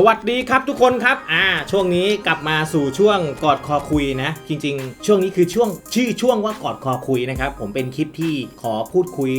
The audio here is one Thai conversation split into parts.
สวัสดีครับทุกคนครับ อ่า ช่วงนี้กลับมาสู่ช่วงกอดคอคุยนะ จริง ๆ ช่วงนี้คือช่วงชื่อช่วงว่ากอดคอคุยนะครับ ผมเป็นคลิปที่ขอพูดคุย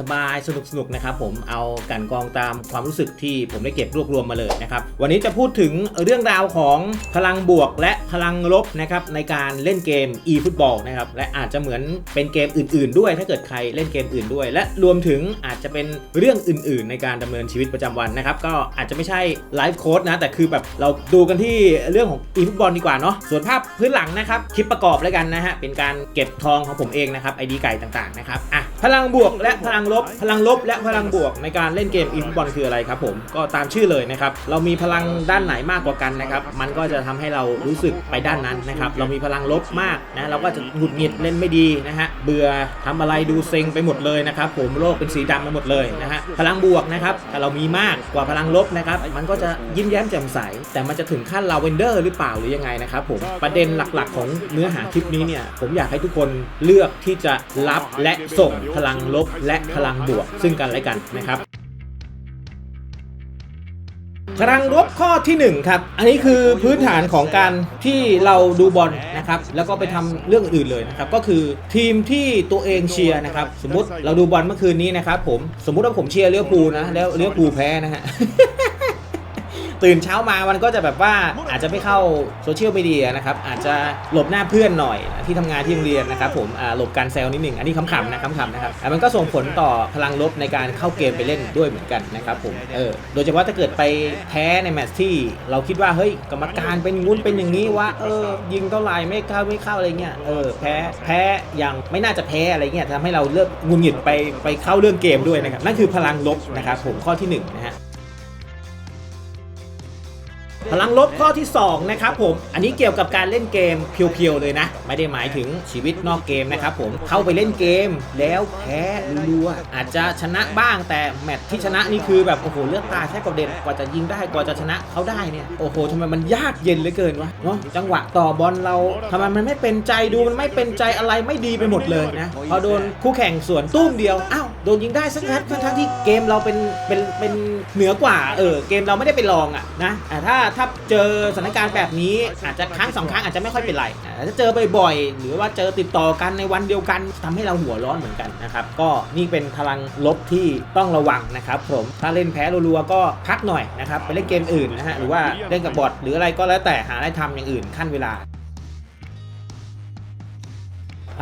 สบายๆ สนุกๆ นะครับ ผมเอากันกองตามความรู้สึกที่ผมได้เก็บรวบรวมมาเลยนะครับ วันนี้จะพูดถึงเรื่องราวของพลังบวกและพลังลบนะครับในการเล่นเกม e-football นะครับ และอาจจะเหมือนเป็นเกมอื่น ๆ ด้วย ถ้าเกิดใครเล่นเกมอื่นด้วย และรวมถึงอาจจะเป็นเรื่องอื่น ๆ ในการดำเนินชีวิตประจำวันนะครับ ก็อาจจะไม่ใช่ไลฟ์โค้ดนะ แต่คือแบบเราดูกันที่เรื่องของอีฟุตบอลดีกว่าเนาะส่วนภาพพื้นหลังนะครับคลิปประกอบแล้วกันนะฮะเป็นการเก็บทองของผมเองนะครับไอดีไก่ต่างๆนะครับอะ พลังบวกและพลังลบ พลังลบและพลังบวกในการเล่นเกม e-football คืออะไรครับผมก็ตามชื่อเลยนะครับเรามีพลังด้านไหนมากกว่ากันนะครับมันก็จะทำให้เรารู้สึกไปด้านนั้นนะครับเรามีพลังลบมากนะเราก็จะหงุดหงิดเล่นไม่ดีนะฮะเบื่อทำอะไรดูเซ็งไปหมดเลยนะครับผมโลกเป็นสีดำไปหมดเลยนะฮะพลังบวกนะครับถ้าเรามีมากกว่าพลังลบนะครับมันก็จะยิ้มแย้มแจ่มใส แต่มันจะถึงขั้นลาเวนเดอร์หรือเปล่าหรือยังไงนะครับผมประเด็นหลักๆ ของเนื้อหาคลิปนี้เนี่ยผมอยากให้ทุกคนเลือกที่จะรับและส่งพลังลบและพลังบวก ซึ่งกันและกันนะครับพลังลบข้อทีหนึ่1 ครับ อันนี้คือพื้นฐานของการที่เราดูบอลนะครับ แล้วก็ไปทำเรื่องอื่นเลยนะครับ ก็คือทีมที่ตัวเองเชียร์นะครับ สมมุติเราดูบอลเมื่อคืนนี้นะครับผม สมมุติว่าผมเชียร์เลี้ยวภูนะ แล้วเลี้ยวภูแพ้นะฮะ ตื่นเช้ามามันก็จะแบบว่าอาจจะไม่เข้าโซเชียลมีเดียนะครับอาจจะหลบหน้าเพื่อนหน่อยที่ทำงานที่โรงเรียนนะครับผมหลบการแซวนิดหนึ่งอันนี้ขำๆนะขำๆนะครับมันก็ส่งผลต่อพลังลบในการเข้าเกมไปเล่นด้วยเหมือนกันนะครับผมเออโดยเฉพาะถ้าเกิดไปแพ้ในแมตช์ที่เราคิดว่าเฮ้ยกรรมการเป็นงุ้นเป็นอย่างนี้ว่าเออยิงเท่าไหร่ไม่เข้าไม่เข้าอะไรเงี้ยเออแพ้แพ้อย่างไม่น่าจะแพ้อะไรเงี้ยทำให้เราเลิกงุนหงิดไปไปเข้าเรื่องเกมด้วยนะครับนั่นคือพลังลบนะครับผมข้อที่หนึ่งนะฮะ พลังลบข้อที่ 2 นะครับผม อันนี้เกี่ยวกับการเล่นเกมเพียวๆเลยนะ ไม่ได้หมายถึงชีวิตนอกเกมนะครับผม เข้าไปเล่นเกมแล้วแพ้รัวๆอาจจะชนะบ้างแต่แมตช์ที่ชนะนี่คือแบบโอ้โหเลือดตาแทบกระเด็นกว่าจะยิงได้กว่าจะชนะเขาได้เนี่ยโอ้โหทำไมมันยากเย็นเหลือเกินวะเนาะจังหวะต่อบอลเราทำไมมันไม่เป็นใจดูมันไม่เป็นใจอะไรไม่ดีไปหมดเลยนะพอโดนคู่แข่งสวนตุ้มเดียวอ้าวโดนยิงได้สักนัดทั้งที่เกมเราเป็นเป็นเป็นเหนือกว่าเออเกมเราไม่ได้ไปลองอะนะอ่าถ้าถ้าเจอสถานการณ์แบบนี้ อาจจะครั้งสองครั้งอาจจะไม่ค่อยเป็นไรอ่าถ้าเจอบ่อยๆ หรือว่าเจอติดต่อกันในวันเดียวกันทำให้เราหัวร้อนเหมือนกันนะครับ ก็นี่เป็นพลังลบที่ต้องระวังนะครับผมถ้าเล่นแพ้รัวๆก็พักหน่อยนะครับไปเล่นเกมอื่นนะฮะหรือว่าเล่นกับบอทหรืออะไรก็แล้วแต่หาอะไรทำอย่างอื่นขั้นเวลา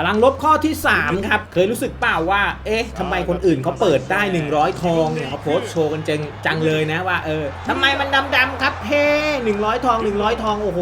พลังลบข้อที่ 3 ครับ เคยรู้สึกเปล่าว่า เอ๊ะทำไมคนอื่นเขาเปิดได้ 100 ทองเนี่ยเขาโพสต์โชว์กันจังจังเลยนะว่า เออทำไมมันดำๆครับ เฮ้100 ทอง 100 ทอง โอ้โห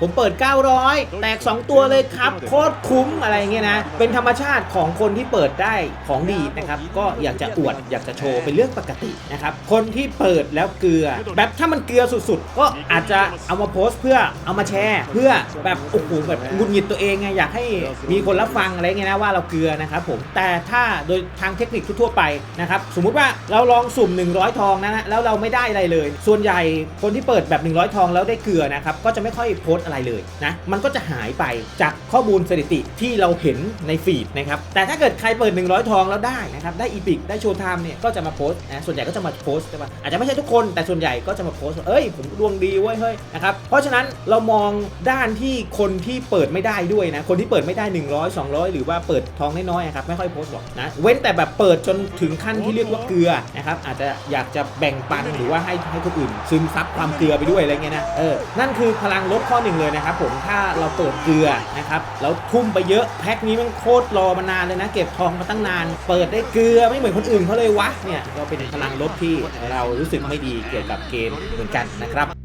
ผมเปิด 900 แตก 2 ตัวเลยครับ โคตรคุ้มอะไรเงี้ยนะ เป็นธรรมชาติของคนที่เปิดได้ของดีนะครับ ก็อยากจะอวดอยากจะโชว์เป็นเรื่องปกตินะครับ คนที่เปิดแล้วเกลือ แบบถ้ามันเกลือสุดๆ ก็อาจจะเอามาโพสต์เพื่อเอามาแชร์ เพื่อแบบโอ้โหแบบหงุดหงิดตัวเองไงอยากให้มีคนรับฟังอะไรเงี้ยนะว่าเราเกลือนะครับผมแต่ถ้าโดยทางเทคนิคทั่วไปนะครับสมมุติว่าเราลองสุ่ม 100 ทองนะฮะแล้วเราไม่ได้อะไรเลย ส่วนใหญ่คนที่เปิดแบบ 100 ทองแล้วได้เกลือนะครับก็จะไม่ค่อยโพสอะไรเลยนะมันก็จะหายไปจากข้อมูลสถิติที่เราเห็นในฟีดนะครับแต่ถ้าเกิดใครเปิด 100 ทองแล้วได้นะครับได้อีพิกได้โชว์ไทม์เนี่ยก็จะมาโพสนะส่วนใหญ่ก็จะมาโพสต์ใช่ปะอาจจะไม่ใช่ทุกคนแต่ส่วนใหญ่ก็จะมาโพสเอ้ยผมดวงดีเว้ยเฮ้ยนะครับเพราะฉะนั้นเรามองด้านที่คนที่เปิดไม่ได้ด้วยนะคนที่เปิดไม่ได้ 100 200 หรือว่าเปิดทองน้อยๆครับไม่ค่อยโพสต์หรอกนะเว้นแต่แบบเปิดจนถึงขั้นที่เรียกว่าเกลือนะครับอาจจะอยากจะแบ่งปันหรือว่าให้ให้คนอื่น ซึมซับความเกลือไปด้วยอะไรเงี้ยนะเออนั่นคือพลังลบข้อหนึ่งเลยนะครับผมถ้าเราเปิดเกลือนะครับแล้วทุ่มไปเยอะแพ็คนี้มันโคตรรอมานานเลยนะ เก็บทองมาตั้งนาน เปิดได้เกลือไม่เหมือนคนอื่นเขาเลยวะเนี่ยก็เป็นพลังลบที่เรารู้สึกไม่ดีเกี่ยวกับเกมเหมือนกันนะครับ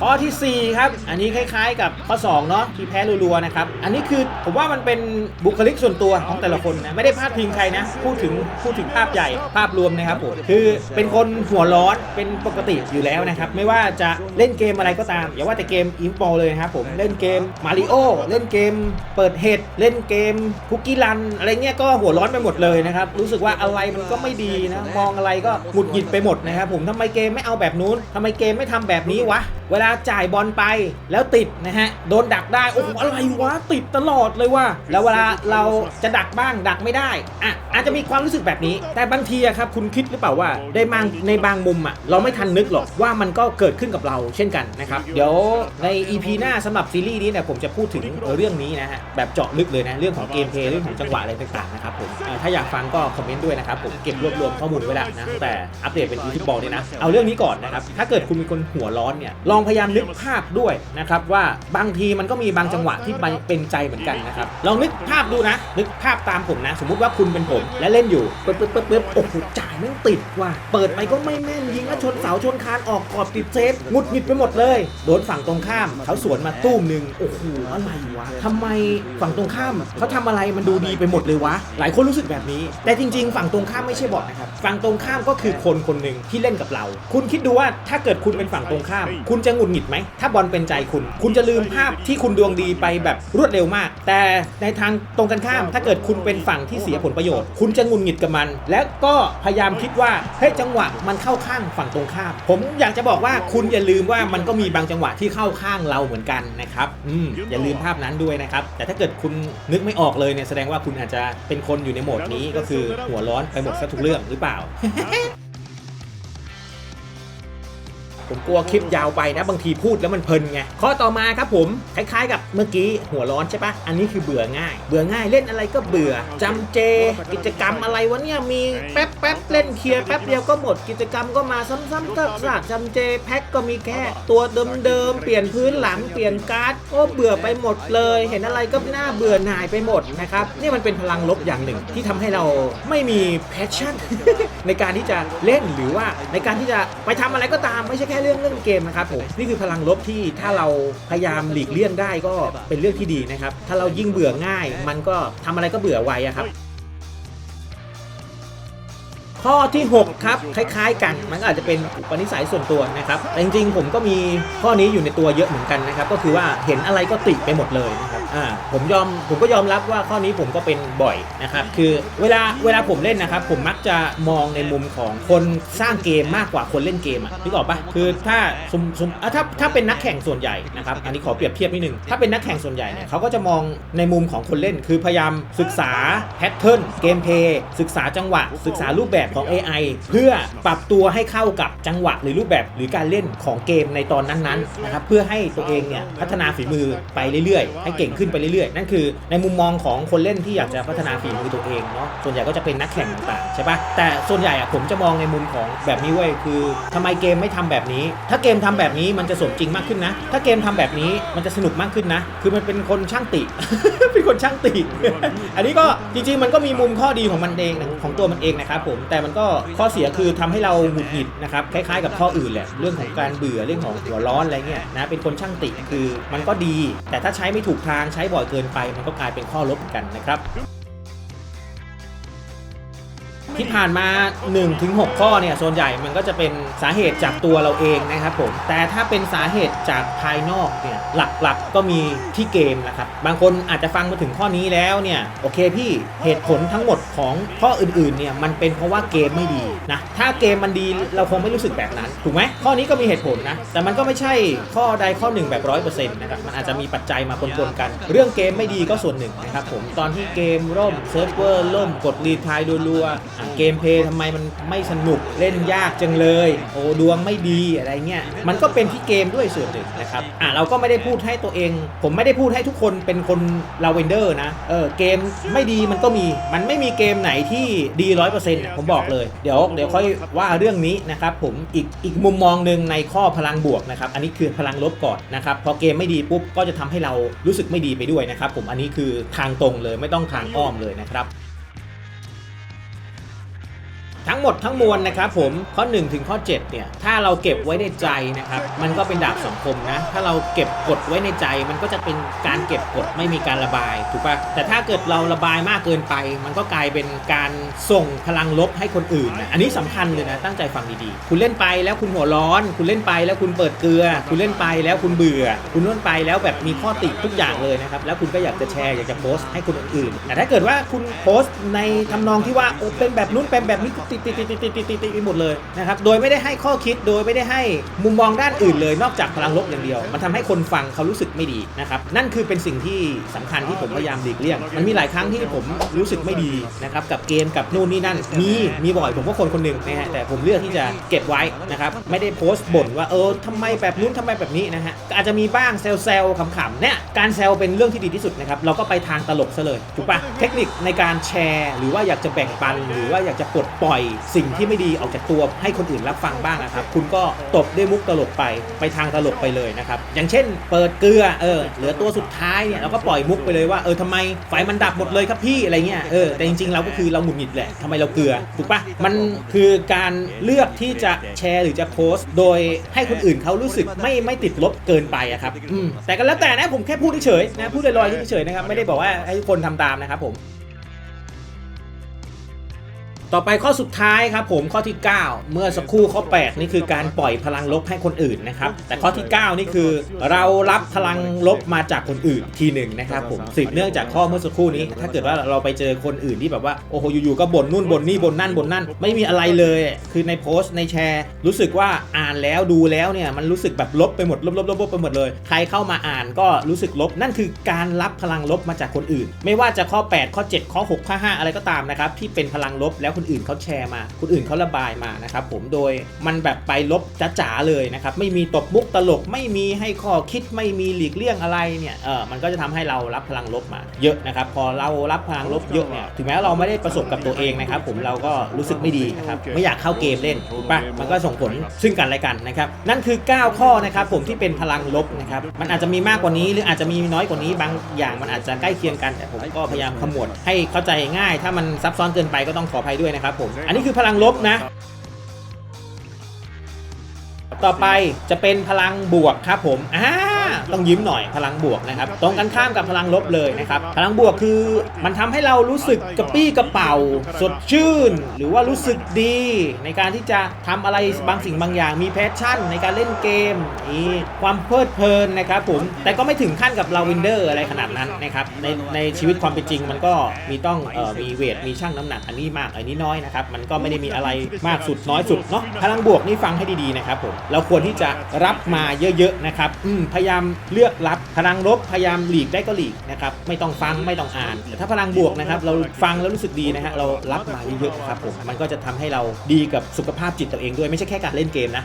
ข้อทีสี่ 4 ครับ อันนี้คล้ายๆ กับข้อ2เนาะที่แพ้รัวๆนะครับ อันนี้คือผมว่ามันเป็นบุคลิกส่วนตัวของแต่ละคนนะไม่ได้พาดพิงใครนะ พูดถึงพูดถึงภาพใหญ่ภาพรวมนะครับผมคือเป็นคนหัวร้อนเป็นปกติอยู่แล้วนะครับ ไม่ว่าจะเล่นเกมอะไรก็ตาม อย่าว่าแต่เกมอินบอลเลยนะครับผมเล่นเกมมาริโอเล่นเกมเปิดเห็ดเล่นเกมคุกกี้รัน อะไรเงี้ยก็หัวร้อนไปหมดเลยนะครับรู้สึกว่าอะไรมันก็ไม่ดีนะมองอะไรก็หงุดหงิดไปหมดนะครับผมทำไมเกมไม่เอาแบบนู้นทำไมเกมไม่ทำแบบนี้วะเวลาจ่ายบอลไปแล้วติดนะฮะโดนดักได้โอ้โหอะไรวะติดตลอดเลยว่ะแล้วเวลาเราจะดักบ้างดักไม่ได้อะอาจจะมีความรู้สึกแบบนี้ แต่บางทีอะครับคุณคิดหรือเปล่าว่าได้บางในบางมุมอะเราไม่ทันนึกหรอกว่ามันก็เกิดขึ้นกับเราเช่นกันนะครับเดี๋ยวใน EP หน้าสำหรับซีรีส์นี้เนี่ยผมจะพูดถึงเรื่องนี้นะฮะแบบเจาะลึกเลยนะเรื่องของเกมเพลย์เรื่องของจังหวะอะไรต่างๆนะครับผมถ้าอยากฟังก็คอมเมนต์ด้วยนะครับผมเก็บรวบรวมข้อมูลไว้แล้วนะแต่อัปเดตเป็นอีฟุตบอลเนี่ยนะเอาเรื่องนี้ก่อนนะครับถ้าเกิดคุณเป็นคนหัวร้อนเนี่ยลองพยายามนึกภาพด้วยนะครับว่าบางทีมันก็มีบางจังหวะที่มันเป็นใจเหมือนกันนะครับลองนึกภาพดูนะ นึกภาพตามผมนะ สมมุติว่าคุณเป็นผมและเล่นอยู่ปึ๊บปึ๊บปึ๊บปึ๊บโอ้โหจ่ายแม่งติดว่ะเปิดไปก็ไม่แม่นยิงแล้วชนเสาชนคานออกกรอบติดเซฟงุดหงิดไปหมดเลยโดนฝั่งตรงข้ามเขาสวนมาตู้มหนึ่งโอ้โหอะไรวะทำไมฝั่งตรงข้ามเขาทำอะไรมันดูดีไปหมดเลยวะ หลายคนรู้สึกแบบนี้ แต่จริง ๆ ฝั่งตรงข้ามไม่ใช่บอทนะครับฝั่งตรงข้ามก็คือคนคนหนึ่งที่เล่นกับเรา คุณคิดดูว่าถ้าเกิดคุณเป็นฝั่งตรงข้าม คุณจะหงุดหงิดไหม ถ้าบอลเป็นใจคุณ คุณจะลืมภาพที่คุณดวงดีไปแบบรวดเร็วมาก แต่ในทางตรงกันข้าม ถ้าเกิดคุณเป็นฝั่งที่เสียผลประโยชน์ คุณจะหงุดหงิดกับมัน และก็พยายามคิดว่าเฮ้ยจังหวะมันเข้าข้างฝั่งตรงข้าม ผมอยากจะบอกว่าคุณอย่าลืมว่ามันก็มีบางจังหวะที่เข้าข้างเราเหมือนกันนะครับอืมอย่าลืมภาพนั้นด้วยนะครับ แต่ถ้าเกิดคุณนึกไม่ออกเลยเนี่ยแสดงว่าคุณอาจจะเป็นคนอยู่ในโหมดนี้ก็คือหัวร้อนไปหมดซะทุกเรื่องหรือเปล่า ผมกลัวคลิปยาวไปนะบางทีพูดแล้วมันเพลินไงข้อต่อมาครับผมคล้ายๆ กับเมื่อกี้หัวร้อนใช่ปะอันนี้คือเบื่อง่าย เบื่อง่ายเล่นอะไรก็เบื่อจำเจ กิจกรรมอะไรวะเนี่ยมีแป๊บแป๊บเล่นเคลียร์แป๊บเดียวก็หมดกิจกรรมก็มาซ้ำๆซากๆจำเจแพ็คก็มีแค่ตัวเดิมๆเปลี่ยนพื้นหลังเปลี่ยนการ์ดโอ้เบื่อไปหมดเลย เห็นอะไรก็น่าเบื่อหน่ายไปหมดนะครับนี่มันเป็นพลังลบอย่างหนึ่งที่ทำให้เราไม่มีแพชชั่นในการที่จะเล่นหรือว่าในการที่จะไปทำอะไรก็ตามไม่ใช่แค่ค่เรื่องเล่นเกมนะครับผมนี่คือพลังลบที่ถ้าเราพยายามหลีกเลี่ยงได้ก็เป็นเรื่องที่ดีนะครับถ้าเรายิ่งเบื่อง่าย มันก็ทำอะไรก็เบื่อไวอะครับ ข้อที่ 6 ครับ คล้าย ๆ กัน มันก็อาจจะเป็นอุปนิสัยส่วนตัวนะครับ แต่จริงๆ ผมก็มีข้อนี้อยู่ในตัวเยอะเหมือนกันนะครับ ก็คือว่าเห็นอะไรก็ติไปหมดเลยนะครับอ่าผมยอมผมก็ยอมรับว่าข้อนี้ผมก็เป็นบ่อยนะครับ คือเวลาเวลาผมเล่นนะครับ ผมมักจะมองในมุมของคนสร้างเกมมากกว่าคนเล่นเกมอะนึกออกปะคือถ้าสมสมอะถ้าถ้าเป็นนักแข่งส่วนใหญ่นะครับ อันนี้ขอเปรียบเทียบนิดนึง ถ้าเป็นนักแข่งส่วนใหญ่เนี่ยเขาก็จะมองในมุมของคนเล่น คือพยายามศึกษาแพทเทิร์นเกมเพย์ศึกษาจังหวะ ศึกษารูปแบบของ AI เพื่อปรับตัวให้เข้ากับจังหวะหรือรูปแบบหรือการเล่นของเกมในตอนนั้นๆนะครับเพื่อให้ตัวเองเนี่ยพัฒนาฝีมือไปเรื่อยๆ ให้เก่งขึ้นไปเรื่อยๆ นั่นคือในมุมมองของคนเล่นที่อยากจะพัฒนาฝีมือตัวเองเนาะส่วนใหญ่ก็จะเป็นนักแข่งต่างๆใช่ปะแต่ส่วนใหญ่อะผมจะมองในมุมของแบบนี้เว้ยคือทำไมเกมไม่ทำแบบนี้ ถ้าเกมทำแบบนี้มันจะสมจริงมากขึ้นนะ ถ้าเกมทำแบบนี้มันจะสนุกมากขึ้นนะ คือมันเป็นคนช่างติ เป็นคนช่างติ อันนี้ก็จริงๆมันก็มีมุมข้อดีของมันเองของตัวมันเองนะครับผมแต่แต่มันก็ข้อเสียคือทำให้เราหงุดหงิดนะครับคล้ายๆ กับข้ออื่นแหละเรื่องของการเบื่อเรื่องของหัวร้อนอะไรเงี้ยนะเป็นคนช่างติคือมันก็ดี แต่ถ้าใช้ไม่ถูกทางใช้บ่อยเกินไป มันก็กลายเป็นข้อลบกันนะครับ ที่ผ่านมา 1-6 ข้อเนี่ยส่วนใหญ่มันก็จะเป็นสาเหตุจากตัวเราเองนะครับผม แต่ถ้าเป็นสาเหตุจากภายนอกเนี่ยหลักๆก็มีที่เกมนะครับ บางคนอาจจะฟังมาถึงข้อนี้แล้วเนี่ยโอเคพี่เหตุผลทั้งหมดของข้ออื่นๆเนี่ยมันเป็นเพราะว่าเกมไม่ดีนะถ้าเกมมันดีเราคงไม่รู้สึกแบบนั้นถูกไหมข้อนี้ก็มีเหตุผลนะแต่มันก็ไม่ใช่ข้อใดข้อหนึ่งแบบร้อยเปอร์เซ็นต์นะครับมันอาจจะมีปัจจัยมาปนๆกัน เรื่องเกมไม่ดีก็ส่วนหนึ่งนะครับผมตอนที่เกมล่มเซิร์ฟเวอร์ล่มกดรีทายรัวๆเกมเพลย์ทำไมมันไม่สนุกเล่นยากจังเลย โอ้ดวงไม่ดีอะไรเงี้ยมันก็เป็นที่เกมด้วยส่วนหนึ่งนะครับอะเราก็ไม่ได้พูดให้ตัวเอง ผมไม่ได้พูดให้ทุกคนเป็นคนลาเวนเดอร์นะเออเกมไม่ดีมันก็มีมันไม่มีเกมไหนที่ดีร้อยเปอร์เซ็นต์ผมบอกเลยเดี๋ยวเดี๋ยวค่อยว่าเรื่องนี้นะครับผมอีกอีกมุมมองหนึ่งในข้อพลังบวกนะครับอันนี้คือพลังลบก่อนนะครับพอเกมไม่ดีปุ๊บก็จะทำให้เรารู้สึกไม่ดีไปด้วยนะครับผมอันนี้คือทางตรงเลยไม่ต้องทางอ้อมเลยนะครับ ทั้งหมดทั้งมวลนะครับผมข้อ1ถึงข้อ7เนี่ยถ้าเราเก็บไว้ในใจนะครับมันก็เป็นดาบสองคมนะถ้าเราเก็บกดไว้ในใจมันก็จะเป็นการเก็บกดไม่มีการระบายถูกปะแต่ถ้าเกิดเราระบายมากเกินไป มันก็กลายเป็นการส่งพลังลบให้คนอื่นนะอันนี้สำคัญเลยนะตั้งใจฟังดีๆ คุณเล่นไปแล้วคุณหัวร้อน คุณเล่นไปแล้วคุณเปิดเกลือ คุณเล่นไปแล้วคุณเบื่อ คุณเล่นไปแล้วแบบมีข้อติทุกอย่างเลยนะครับแล้วคุณก็อยากจะแชร์อยากจะโพสต์ให้คนอื่นแต่ถ้าเกิดว่าคุณโพสต์ในทำนองที่ว่าเออเป็นแบบนู้นเป็นแบบนี้กูติติดติดติดติดติดติดติดติดไปหมดเลยนะครับโดยไม่ได้ให้ข้อคิดโดยไม่ได้ให้มุมมองด้านอื่นเลย นอกจากพลังลบอย่างเดียว มันทำให้คนฟังเขารู้สึกไม่ดีนะครับนั่นคือเป็นสิ่งที่สำคัญที่ผมพยายามหลีกเลี่ยงมันมีหลายครั้งที่ผมรู้สึกไม่ดีนะครับกับเกมกับนู่นนี่นั่นมีมีบ่อยผมก็คนคนหนึ่งนะฮะแต่ผมเลือกที่จะเก็บไว้นะครับไม่ได้โพสต์บ่นว่าเออทำไมแบบนู้นทำไมแบบนี้นะฮะอาจจะมีบ้างเซลเซลขำๆเนี่ยการเซลเป็นเรื่องที่ดีที่สุดนะครับเราก็ไปทางตลกซะเลยถูกปะเทคนิคในการแชร์ หรือว่าอยากจะแบ่งปันหรือว่าอยากจะปลดปล่อยสิ่งที่ไม่ดีออกจากตัวให้คนอื่นรับฟังบ้างนะครับ คุณก็ตบด้วยมุกตลกไปไปทางตลกไปเลยนะครับ อย่างเช่น เปิดเกลือเออเหลือตัวสุดท้ายเนี่ยเราก็ปล่อยมุกไปเลยว่าเออทำไมไฟมันดับหมดเลยครับพี่อะไรเงี้ยเออแต่จริงๆเราก็คือเราหงุดหงิดแหละทำไมเราเกลือถูกปะมันคือการเลือกที่จะแชร์หรือจะโพสต์ โดยให้คนอื่นเขารู้สึกไม่ไม่ติดลบเกินไปอะครับอืมแต่ก็แล้วแต่นะผมแค่พูดเฉยๆนะพูดลอยๆเฉยๆนะครับไม่ได้บอกว่าให้ทุกคนทำตามนะครับผม ต่อไปข้อสุดท้ายครับผมข้อที่ 9 เมื่อสักครู่ข้อ 8 นี่คือการปล่อยพลังลบให้คนอื่นนะครับ แต่ข้อที่ 9 นี่คือเรารับพลังลบมาจากคนอื่นทีหนึ่งนะครับผมสืบเนื่องจากข้อเมื่อสักครู่นี้ ถ้าเกิดว่าเราไปเจอคนอื่นที่แบบว่าโอ้โหอยู่ๆก็บ่นนู่นบ่นนี่บ่นนั่นบ่นนั่น ไม่มีอะไรเลย คือในโพสต์ในแชร์ รู้สึกว่าอ่านแล้วดูแล้วเนี่ยมันรู้สึกแบบลบไปหมดลบลบลบลบไปหมดเลย ใครเข้ามาอ่านก็รู้สึกลบ นั่นคือการรับพลังลบมาจากคนอื่น ไม่ว่าจะข้อ 8 ข้อ 7 ข้อ 6 ข้อ 5 อะไรก็ตามนะครับที่เป็นพลังลบแล้วคนอื่นเขาแชร์มา คนอื่นเขาระบายมานะครับผมโดยมันแบบไปลบจ๋าๆเลยนะครับไม่มีตบมุกตลกไม่มีให้ข้อคิดไม่มีหลีกเลี่ยงอะไรเนี่ยเออมันก็จะทำให้เรารับพลังลบมา เยอะนะครับพอเรารับพลังลบเยอะเนี่ยถึงแม้เราไม่ได้ประสบกับตัวเองนะครับผมเราก็รู้สึกไม่ดีนะครับไม่อยากเข้าเกมเล่นถูกปะมันก็ส่งผลซึ่งกันและกันนะครับนั่นคือ 9 ข้อนะครับผมที่เป็นพลังลบนะครับมันอาจจะมีมากกว่านี้หรืออาจจะมีน้อยกว่านี้บางอย่างมันอาจจะใกล้เคียงกันแต่ผมก็พยายามขมวดให้เข้าใจง่าย ถ้ามันซับซ้อนเกินไปก็ต้องขออภัยด้วยนะครับผม อันนี้คือพลังลบนะ ต่อไปจะเป็นพลังบวกครับผมอ่า ต้องยิ้มหน่อยพลังบวกนะครับตรงกันข้ามกับพลังลบเลยนะครับพลังบวกคือมันทำให้เรารู้สึกกระปี้กระเป๋า สดชื่น หรือว่ารู้สึกดี ในการที่จะทำอะไรบางสิ่งบางอย่างมีแพชชั่น ในการเล่นเกมมีความเพลิดเพลินนะครับผมแต่ก็ไม่ถึงขั้นกับลาวินเดอร์อะไรขนาดนั้นนะครับในในชีวิตความเป็นจริงมันก็มีต้องออมีเวทมีช่างน้ำหนักอันนี้มากอันนี้น้อยนะครับมันก็ไม่ได้มีอะไรมากสุดน้อยสุดเนาะพลังบวกนี่ฟังให้ดีๆนะครับผมเราควรที่จะรับมาเยอะๆนะครับพยายามเลือกรับพลังลบพยายามหลีกได้ก็หลีกนะครับไม่ต้องฟังไม่ต้องอ่านแต่ถ้าพลังบวกนะครับเราฟังแล้วรู้สึกดีนะฮะเรารับมาเยอะๆครับผมมันก็จะทำให้เราดีกับสุขภาพจิตตัวเองด้วยไม่ใช่แค่การเล่นเกมนะ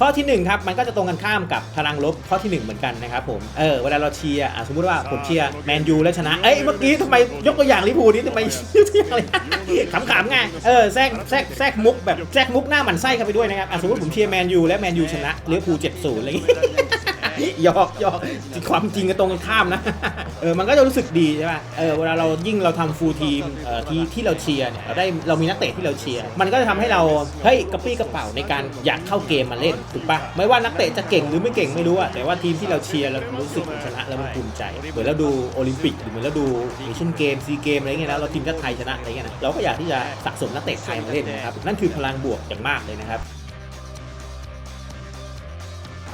ข้อที่1ครับมันก็จะตรงกันข้ามกับพลังลบข้อที่ 1 เหมือนกันนะครับผมเออเวลาเราเชียร์อะสมมุติว่าผมเชียร์แมนยูแล้วชนะเอ้ยเมื่อกี้ทำไมยกตัวอย่างลิเวอร์พูลนี้ทำไมยกตัวอย่างอะไรขำๆไงเออแทรกแทรกแทรกมุกแบบแทรกมุกหน้าหมันไส้เข้าไปด้วยนะครับอะสมมติผมเชียร์แมนยูและแมนยูชนะลิเวอร์พูล70อะไรอย่างงี้หยอกหยอกความจริงก็ตรงกันข้ามนะเออมันก็จะรู้สึกดีใช่ป่ะเออเวลาเรายิ่งเราทำฟูลทีมเอ่อที่ที่เราเชียร์เนี่ยเราได้เรามีนักเตะที่เราเชียร์มันก็จะทำให้เราเฮ้ยกระปี้กระเป๋าในการอยากเข้าเกมมาเล่นถูกปะไม่ว่านักเตะจะเก่งหรือไม่เก่งไม่รู้อะแต่ว่าทีมที่เราเชียร์เรารู้สึกชนะแล้วมันภูมิใจ เหมือนเราดูโอลิมปิกหรือเหมือนเราดูเอเชียนเกมซีเกมอะไรเงี้ยนะเราทีมชาติไทยชนะอะไรเงี้ยนะเราก็อยากที่จะสะสมนักเตะไทยมาเล่นนะครับนั่นคือพลังบวกอย่างมากเลยนะครับ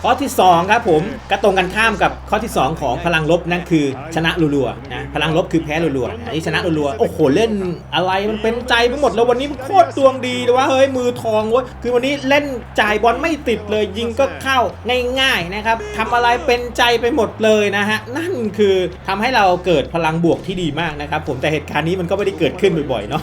ข้อที่ 2 ครับผมก็ตรงกันข้ามกับข้อที่ 2 ของพลังลบนั่นคือชนะรัวๆนะพลังลบคือแพ้รัวๆอันนี้ชนะรัวๆโอ้โหเล่นอะไรมันเป็นใจไปหมดแล้ววันนี้มันโคตรดวงดีเลยว่าเฮ้ยมือทองเว้ยคือวันนี้เล่นจ่ายบอลไม่ติดเลยยิงก็เข้าง่ายๆนะครับทำอะไรเป็นใจไปหมดเลยนะฮะนั่นคือทำให้เราเกิดพลังบวกที่ดีมากนะครับผมแต่เหตุการณ์นี้มันก็ไม่ได้เกิดขึ้นบ่อยๆเนาะ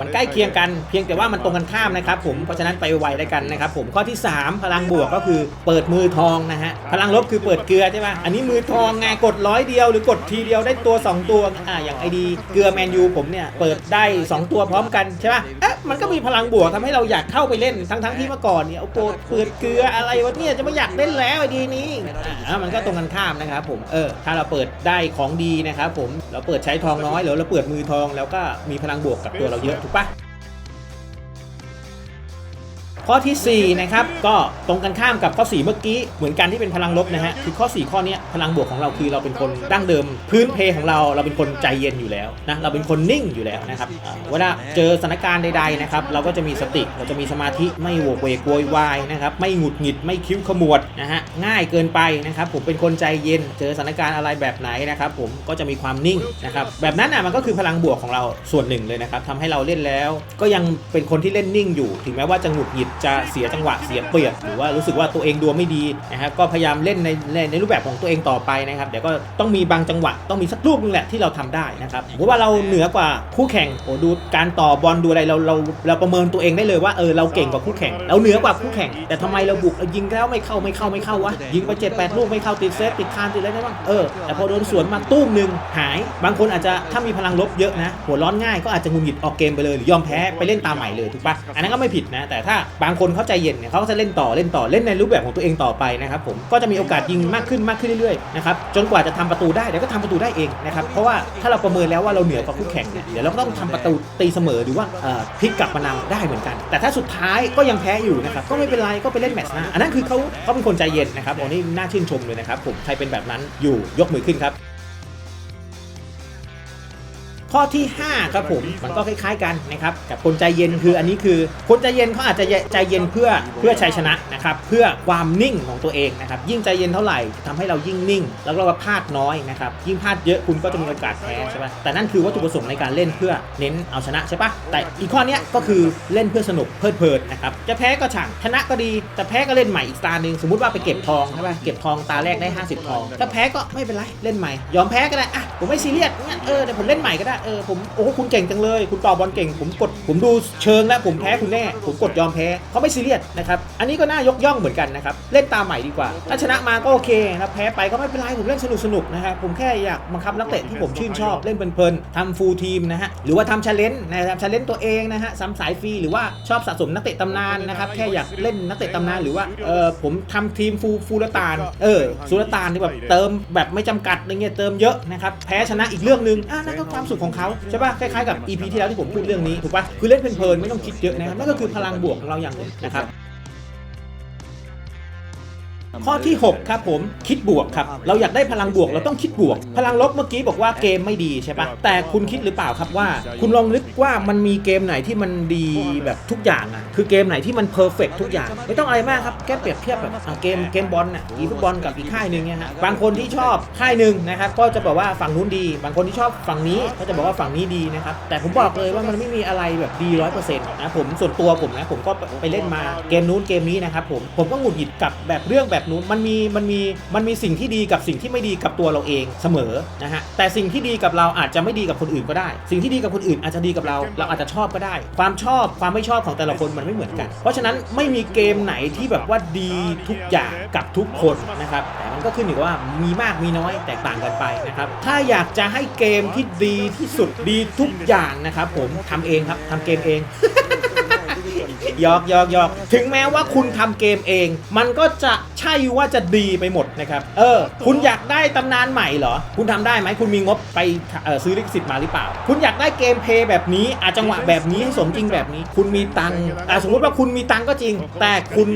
มันใกล้เคียงกันเพียงแต่ว่ามันตรงกันข้ามนะครับผมเพราะฉะนั้นไปไวได้กันนะครับผมข้อที่ 3 พลังบวกก็คือเปิดมือทองนะฮะพลังลบคือเปิดเกลือใช่ป่ะอันนี้มือทองไงกดร้อยเดียวหรือกดทีเดียวได้ตัว 2 ตัวอ่าอย่างไอดีเกลือแมนยูผมเนี่ยเปิดได้ 2 ตัวพร้อมกันใช่ป่ะเอ๊ะมันก็มีพลังบวกทำให้เราอยากเข้าไปเล่นทั้งๆที่เมื่อก่อนเนี่ยโอ้โหเปิดเกลืออะไรวะเนี่ยจะไม่อยากเล่นแล้วไอดีนี้อ่ามันก็ตรงกันข้ามนะครับผมเออถ้าเราเปิดได้ของดีนะครับผมเราเปิดใช้ทองน้อยหรือเราเปิดมือทองแล้วก็มีพลังบวกกับตัวเราเยอะถูกปะ ข้อทีสี่ 4 นะครับ ก็ตรงกันข้ามกับข้อ 4 เมื่อกี้เหมือนกันที่เป็นพลังลบนะฮะคือข้อ 4 ข้อนี้พลังบวกของเราคือเราเป็นคนดั้งเดิม พื้นเพของเราเราเป็นคนใจเย็นอยู่แล้วนะเราเป็นคนนิ่งอยู่แล้วนะครับเวลาเจอสถานการณ์ใดๆนะครับเราก็จะมีสติเราจะมีสมาธิไม่โวกเวกโวยวายนะครับไม่หงุดหงิดไม่คิ้วขมวดนะฮะง่ายเกินไปนะครับผมเป็นคนใจเย็น เจอสถานการณ์อะไรแบบไหนนะครับผมก็จะมีความนิ่งนะครับแบบนั้นอะมันก็คือพลังบวกของเราส่วนหนึ่งเลยนะครับทำให้เราเล่นแล้ว ก็ยังเป็นคนที่เล่นนิ่งอยู่ ถึงแม้ว่าจะหงุดหงิดจะเสียจังหวะเสียเปรียบหรือว่ารู้สึกว่าตัวเองดวงไม่ดีนะครับก็พยายามเล่นในในในรูปแบบของตัวเองต่อไปนะครับเดี๋ยวก็ต้องมีบางจังหวะต้องมีสักลูกนึงแหละที่เราทำได้นะครับเพราะว่าเราเหนือกว่าคู่แข่งโอ้ดูการต่อบอลดูอะไรเราเราเราประเมินตัวเองได้เลยว่าเออเราเก่งกว่าคู่แข่งเราเหนือกว่าคู่แข่ง แต่ทำไมเราบุกเรายิงแล้วไม่เข้าไม่เข้าไม่เข้าวะยิงไปเจ็ดแปดลูกไม่เข้าติดเซฟติดคานติดอะไรได้บ้างเออแต่พอโดนสวนมาตุ้มหนึ่งหาย บางคนอาจจะถ้ามีพลังลบเยอะนะหัวร้อนง่ายก็อาจจะหงุดหงิดออกเกมไปเลยหรือยอมแพ้ไปเล่นตามใหม่เลยถูกปะอันนั้นก็ไม่ผิดนะแต่ถ้าบางคนเขาใจเย็นเนี่ยเขาก็จะเล่นต่อเล่นต่อเล่นในรูปแบบของตัวเองต่อไปนะครับผมก็จะมีโอกาสยิงมากขึ้นมากขึ้นเรื่อยๆนะครับจนกว่าจะทำประตูได้เดี๋ยวก็ทำประตูได้เองนะครับเพราะว่าถ้าเราประเมินแล้วว่าเราเหนือกว่าคู่แข่งเนี่ยเดี๋ยวเราก็ต้องทำประตูตีเสมอหรือว่าเอ่อพลิกกลับมานำได้เหมือนกัน แต่ถ้าสุดท้ายก็ยังแพ้อยู่นะครับก็ไม่เป็นไรก็ไปเล่นแมตช์หน้าอันนั้นคือเขาเขาเป็นคนใจเย็นนะครับโอ้นี่น่าชื่นชมเลยนะครับผมใครเป็นแบบนั้นอยู่ยกมือขึ้นครับ ข้อที่ 5 ครับผมมันก็คล้ายๆกันนะครับกับคนใจเย็นคืออันนี้คือคนใจเย็นเขาอาจจะใจเย็นเพื่อเพื่อชัยชนะนะครับเพื่อความนิ่งของตัวเองนะครับยิ่งใจเย็นเท่าไหร่ทำให้เรายิ่งนิ่ง แล้วก็พลาดน้อยนะครับยิ่งพลาดเยอะคุณก็จะมีโอกาสแพ้ใช่ปะแต่นั่นคือวัตถุประสงค์ในการเล่นเพื่อเน้นเอาชนะใช่ปะแต่อีกข้อนี้ก็คือเล่นเพื่อสนุกเพลิดเพลินนะครับจะแพ้ก็ช่างชนะก็ดีแต่แพ้ก็เล่นใหม่อีกตาหนึ่งสมมติว่าไปเก็บทองใช่ปะเก็บทองตาแรกได้ 50 ทองถ้าแพ้ก็ไม่เป็นไรเล่นใหม่ ยอมแพ้ก็ได้อะผมไม่ซีเรียสงั้นเออเดี๋ยวผมเล่นใหม่ก็ได้เออผมโอ้คุณเก่งจังเลย คุณต่อบอลเก่ง ผมกดผมดูเชิงแล้วผมแพ้คุณแน่ ผมกดยอมแพ้เขาไม่ซีเรียสนะครับอันนี้ก็น่ายกย่องเหมือนกันนะครับเล่นตามใหม่ดีกว่าถ้าชนะมาก็โอเคนะแพ้ไปก็ไม่เป็นไรผมเล่นสนุกสนุกๆนะครับผมแค่อยากบังคับนักเตะที่ผมชื่นชอบเล่นเพลินๆทำฟูลทีมนะฮะหรือว่าทำชาเลนจ์นะครับชาเลนจ์ตัวเองนะฮะซ้ำสายฟรีหรือว่าชอบสะสมนักเตะตำนานนะครับแค่อยากเล่นนักเตะตำนานหรือว่าเออผมทำทีมฟูฟูลตานเออฟูลตานที่แบบเติมแบบไม่จำกัดอะไรเงี้ยเติมเยอะนะครับแพ้ชนะอีกเรื่องหนึ่งอะนั่นก็ความสุขของเขาใช่ป่ะคล้ายๆกับ EP ที่แล้วที่ผมพูดเรื่องนี้ถูกป่ะคือเล่นเพลินๆไม่ต้องคิดเยอะนะครับนั่นก็คือพลังบวกของเราอย่างหนึ่งนะครับ ข้อที่ 6 ครับผมคิดบวกครับ เราอยากได้พลังบวกเราต้องคิดบวก พลังลบเมื่อกี้บอกว่าเกมไม่ดีใช่ปะแต่คุณคิดหรือเปล่าครับว่า คุณลองนึกว่ามันมีเกมไหนที่มันดีแบบทุกอย่างอะคือเกมไหนที่มันเพอร์เฟกทุกอย่าง ไม่ต้องอะไรมากครับแค่เปรียบเทียบแบบอะเกมเกมบอลน่ะอีฟุตบอลกับอีกค่ายหนึ่งเนี่ยฮะบางคนที่ชอบค่ายหนึ่งนะครับก็จะบอกว่าฝั่งนู้นดี บางคนที่ชอบฝั่งนี้ก็จะบอกว่าฝั่งนี้ดีนะครับแต่ผมบอกเลยว่ามันไม่มีอะไรแบบดีร้อยเปอร์เซ็นต์นะผมส่วนตัวผมนะผมก็ไปเล่นมาเกมนู้นเกมนี้นะครับผมผมก็หงุดหงิดกับแบบเรื่องแบบนู้นมันมีมันมีมันมีสิ่งที่ดีกับสิ่งที่ไม่ดีกับตัวเราเองเสมอนะฮะแต่สิ่งที่ดีกับเราอาจจะไม่ดีกับคนอื่นก็ได้ สิ่งที่ดีกับคนอื่นอาจจะดีกับเรา เราอาจจะชอบก็ได้ ความชอบความไม่ชอบของแต่ละคนมันไม่เหมือนกัน เพราะฉะนั้นไม่มีเกมไหนที่แบบว่าดีทุกอย่างกับทุกคนนะครับแต่มันก็ขึ้นอยู่กับว่ามีมากมีน้อยแตกต่างกันไปนะครับถ้าอยากจะให้เกมที่ดีที่สุดดีทุกอย่างนะครับผมทำเองครับทำเกมเองห ยอกยอกยอกถึงแม้ว่าคุณทำเกมเอง มันก็จะใช่ว่าจะดีไปหมดนะครับ เออ คุณอยากได้ตำนานใหม่เหรอ คุณทำได้ไหมคุณมีงบไปออซื้อลิขสิทธิ์มาหรือเปล่า คุณอยากได้เกมเพย์แบบนี้อาจังหวะแบบนี้ให้สมจริงแบบนี้ คุณมีตังค์สมมติว่าคุณมีตังค์ก็จริง แต่คุณ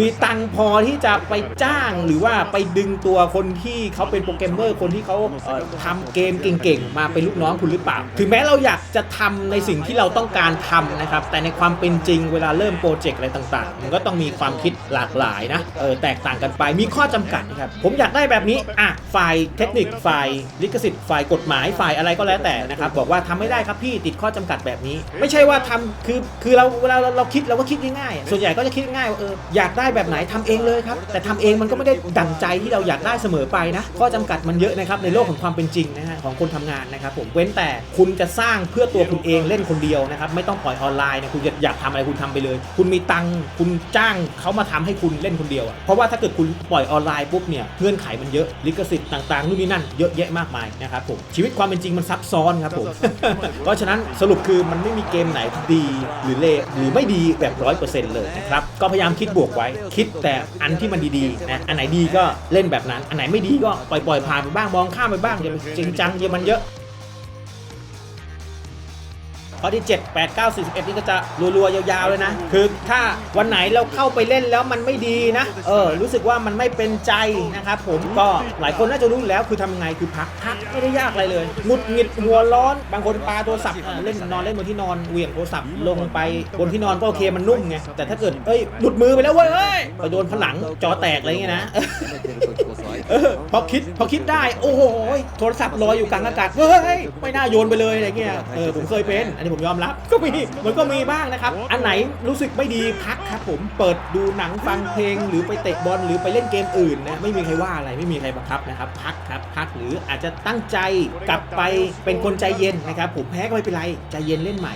มีตังค์พอที่จะไปจ้างหรือว่าไปดึงตัวคนที่เขาเป็นโปรแกรมเมอร์คนที่เขาเออทำเกมเก่งๆมาเป็นลูกน้องคุณหรือเปล่า ถึงแม้เราอยากจะทำในสิ่งที่เราต้องการทำนะครับ แต่ในความเป็นจริงเวลาเริ่มโปรเจกต์อะไรต่างๆ มันก็ต้องมีความคิดหลากหลายนะเออแตกต่างกันไปมีข้อจำกัดครับผมอยากได้แบบนี้อะฝ่ายเทคนิคฝ่ายลิขสิทธิ์ฝ่ายกฎหมายฝ่ายอะไรก็แล้วแต่นะครับบอกว่าทำไม่ได้ครับพี่ติดข้อจำกัดแบบนี้ ไม่ใช่ว่าทำคือคือเราเวลาเราเราคิดเราก็คิดง่ายๆส่วนใหญ่ก็จะคิดง่ายว่าเอออยากได้แบบไหนทำเองเลยครับแต่ทำเองมันก็ไม่ได้ดั่งใจที่เราอยากได้เสมอไปนะข้อจำกัดมันเยอะนะครับในโลกของความเป็นจริงนะฮะของคนทำงานนะครับผมเว้นแต่คุณจะสร้างเพื่อตัวคุณเองเล่นคนเดียวนะครับไม่ต้องปล่อยออนไลน์นะคุณอยากทำอะไรคุณทำไปเลยคุณมีตังค์คุณจ้างเขามาทำให้คุณเล่นคนเดียวอะเพราะว่าถ้าเกิดคุณปล่อยออนไลน์ปุ๊บเนี่ยเงื่อนไขมันเยอะลิขสิทธิ์ต่างๆนู่นนี่นั่นเยอะแยะมากมายนะครับผมชีวิตความเป็นจริงมันซับซ้อนครับผมเพราะฉะนั้นสรุปคือมันไม่มีเกมไหนที่ดีหรือเละหรือไม่ดีแบบร้อยเปอร์เซ็นต์เลยนะครับก็พยายามคิดบวกไว้ คิดแต่อันที่มันดีๆนะอันไหนดีก็เล่นแบบนั้น อันไหนไม่ดีก็ปล่อยปล่อยๆผ่านไปบ้างมองข้ามไปบ้างอย่าไปจริงจังอย่ามันเยอะ ข้อที่ 7 8 9 41 นี่ก็จะรัวๆยาวๆเลยนะ คือถ้าวันไหนเราเข้าไปเล่นแล้วมันไม่ดีนะ เออ รู้สึกว่ามันไม่เป็นใจนะครับผมก็หลายคนน่าจะรู้อยู่แล้วคือทำยังไงคือพักพักไม่ได้ยากอะไรเลยหงุดหงิดหัวร้อน บางคนปาโทรศัพท์อะเล่นนอนเล่นบนที่นอนเหวี่ยงโทรศัพท์ลงไปบนที่นอนก็โอเคมันนุ่มไงแต่ถ้าเกิดเอ้ยหลุดมือไปแล้วเว้ยเอ้ยไปโดนผนังจอแตกอะไรเงี้ยนะเออพอคิดพอคิดได้โอ้โหโทรศัพท์ลอยอยู่กลางอากาศเฮ้ยไม่น่าโยนไปเลยอะไรเงี้ยเออผมเคยเป็นอันนี้ผมยอมรับ ก็มีมันก็มีบ้างนะครับ อันไหนรู้สึกไม่ดีพักครับผมเปิดดูหนังฟังเพลง หรือไปเตะบอลหรือไปเล่นเกมอื่นนะไม่มีใครว่าอะไรไม่มีใครบังคับนะครับ พักครับพักหรืออาจจะตั้งใจกลับไปเป็นคนใจเย็นนะครับผมแพ้ก็ไม่เป็นไรใจเย็นเล่นใหม่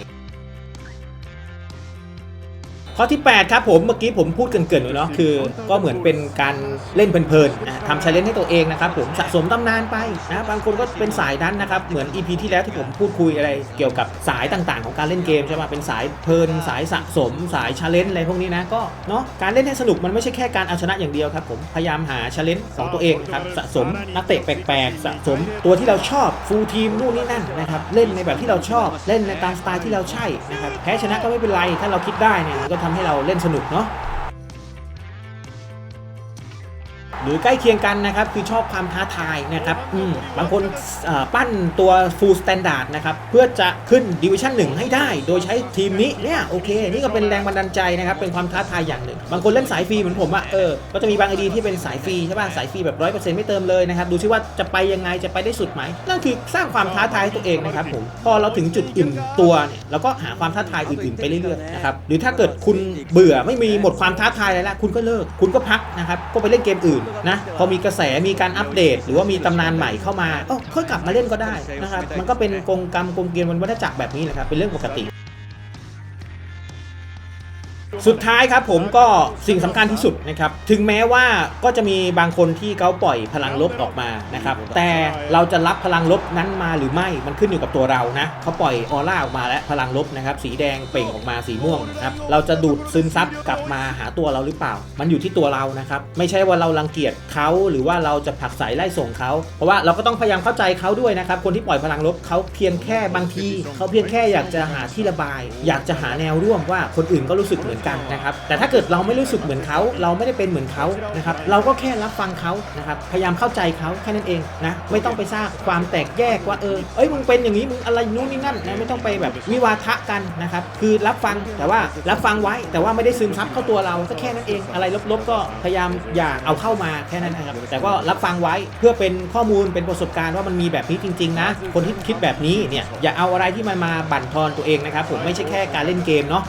ข้อที่ 8 ครับผมเมื่อกี้ผมพูดเกรินๆไว้เนาะคือ ก็เหมือนเป็นการเล่นเพลินๆนะทำชาเลนจ์ให้ตัวเองนะครับผมสะสมตำนานไปนะบางคนก็เป็นสายนั้นนะครับ เหมือน EP ที่แล้วที่ผมพูดคุยอะไรเกี่ยวกับสายต่างๆ ของการเล่นเกมใช่ไหมเป็นสายเพลิน สายสะสม สายชาเลนจ์อะไรพวกนี้นะก็เนาะการเล่นให้สนุกมันไม่ใช่แค่การเอาชนะอย่างเดียวครับผมพยายามหาชาเลนจ์ของตัวเองครับสะสมนักเตะแปลกๆ สะสมตัวที่เราชอบฟูลทีมนู่นนี่นั่นนะครับเล่นในแบบที่เราชอบเล่นในตามสไตล์ที่เราใช่นะครับแพ้ชนะก็ไม่เป็นไรถ้าเราคิดได้เนี่ยมันก็ทำให้เราเล่นสนุกเนาะ หรือใกล้เคียงกันนะครับ คือชอบความท้าทายนะครับอืมบางคนเอ่อปั้นตัว full standard นะครับเพื่อจะขึ้น division 1ให้ได้ โดยใช้ทีมนี้เนี่ยโอเค นี่ก็เป็นแรงบันดาลใจนะครับ เป็นความท้าทายอย่างหนึ่ง บางคนเล่นสายฟรีเหมือนผมอะเออก็จะมีบางไอดีที่เป็นสายฟรีใช่ป่ะสายฟรีแบบ100%ไม่เติมเลยนะครับดูซิว่าจะไปยังไงจะไปได้สุดไหมนั่นคือสร้างความท้าทายให้ตัวเองนะครับผมพอเราถึงจุดอิ่มตัวเนี่ยเราก็หาความท้าทายอื่นๆไปเรื่อยๆนะครับหรือถ้าเกิดคุณเบื่อไม่มีหมดความท้าทายอะไรแล้วคุณก็เลิกคุณก็พักนะครับก็ไปเล่นเกมอื่นนะพอมีกระแสมีการอัปเดต หรือว่ามีตำนานใหม่เข้ามาเออค่อยกลับมาเล่นก็ได้นะครับมันก็เป็นกงกรรมกงเกลียนวันวัฏจักรแบบนี้แหละครับเป็นเรื่องปกติ สุดท้ายครับผมก็สิ่งสำคัญที่สุดนะครับ ถึงแม้ว่าก็จะมีบางคนที่เขาปล่อยพลังลบออกมานะครับ แต่เราจะรับพลังลบนั้นมาหรือไม่ มันขึ้นอยู่กับตัวเรานะเขาปล่อยออร่าออกมาแล้วพลังลบนะครับ สีแดงเปล่งออกมาสีม่วงนะครับ เราจะดูดซึมซับกลับมาหาตัวเราหรือเปล่า มันอยู่ที่ตัวเรานะครับ ไม่ใช่ว่าเรารังเกียจเขาหรือว่าเราจะผลักไสไล่ส่งเขา เพราะว่าเราก็ต้องพยายามเข้าใจเขาด้วยนะครับ คนที่ปล่อยพลังลบเขาเพียงแค่บางทีเขาเพียงแค่อยากจะหาที่ระบาย อยากจะหาแนวร่วมว่าคนอื่นก็รู้สึกเหมือนกันนะครับแต่ถ้าเกิดเราไม่รู้สึกเหมือนเขา เราไม่ได้เป็นเหมือนเขานะครับเราก็แค่รับฟังเขานะครับพยายามเข้าใจเขาแค่นั้นเองนะไม่ต้องไปสร้างความแตกแยกว่าเออเอ้ยมึงเป็นอย่างนี้มึงอะไรนู้นนี่นั่นนะไม่ต้องไปแบบวิวาทะกันนะครับคือรับฟังแต่ว่ารับฟังไว้แต่ว่าไม่ได้ซึมซับเข้าตัวเราก็แค่นั้นเอง อะไรลบๆก็พยายามอย่าเอาเข้ามาแค่นั้นนะครับแต่ก็รับฟังไว้เพื่อเป็นข้อมูลเป็นประสบการณ์ว่ามันมีแบบนี้จริงๆนะคนที่คิดแบบนี้เนี่ยอย่าเอาอะไรที่มันมาบั่นทอนตัวเองนะครับผมไม่ใช่แค่การเล่นเกมเนาะ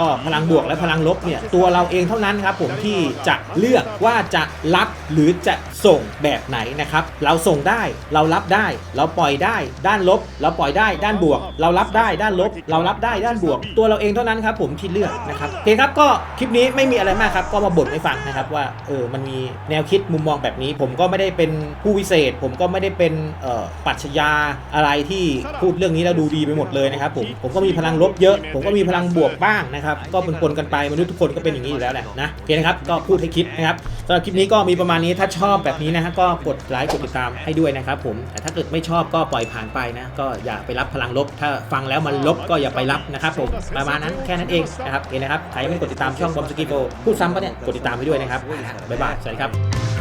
อ๋อพลังบวกและพลังลบเนี่ยตัวเราเองเท่านั้นครับผมที่จะเลือกว่าจะรับหรือจะส่งแบบไหนนะครับ เราส่งได้เรารับได้ เราปล่อยได้ ด้านลบ เราปล่อยได้ด้านบวก เรารับได้ด้านลบ เรารับได้ด้านบวก ตัวเราเองเท่านั้นครับผมที่เลือกนะครับโอเคครับก็คลิปนี้ไม่มีอะไรมากครับก็มาบ่นให้ฟังนะครับว่าเออมันมีแนวคิดมุมมองแบบนี้ ผมก็ไม่ได้เป็นผู้วิเศษ ผมก็ไม่ได้เป็นเอ่อปรัชญาอะไรที่พูดเรื่องนี้แล้วดูดีไปหมดเลยนะครับผมผมก็มีพลังลบเยอะ ผมก็มีพลังบวกบ้างนะครับก็ปนๆกันไปมนุษย์ทุกคนก็เป็นอย่างนี้อยู่แล้วแหละนะโอเคนะครับก็พูดให้คิดนะครับสำหรับคลิปนี้ก็มีประมาณนี้ถ้าชอบแบบนี้นะฮะก็กดไลค์กดติดตามให้ด้วยนะครับผมแต่ถ้าเกิดไม่ชอบก็ปล่อยผ่านไปนะก็อย่าไปรับพลังลบ ถ้าฟังแล้วมันลบก็อย่าไปรับนะครับผมประมาณนั้นแค่นั้นเองนะครับโอเคนะครับใครยังไม่กดติดตามช่องบอมสกีโบพูดซ้ำปะเนี่ยกดติดตามไปด้วยนะครับบ๊ายบายสวัสดีครับ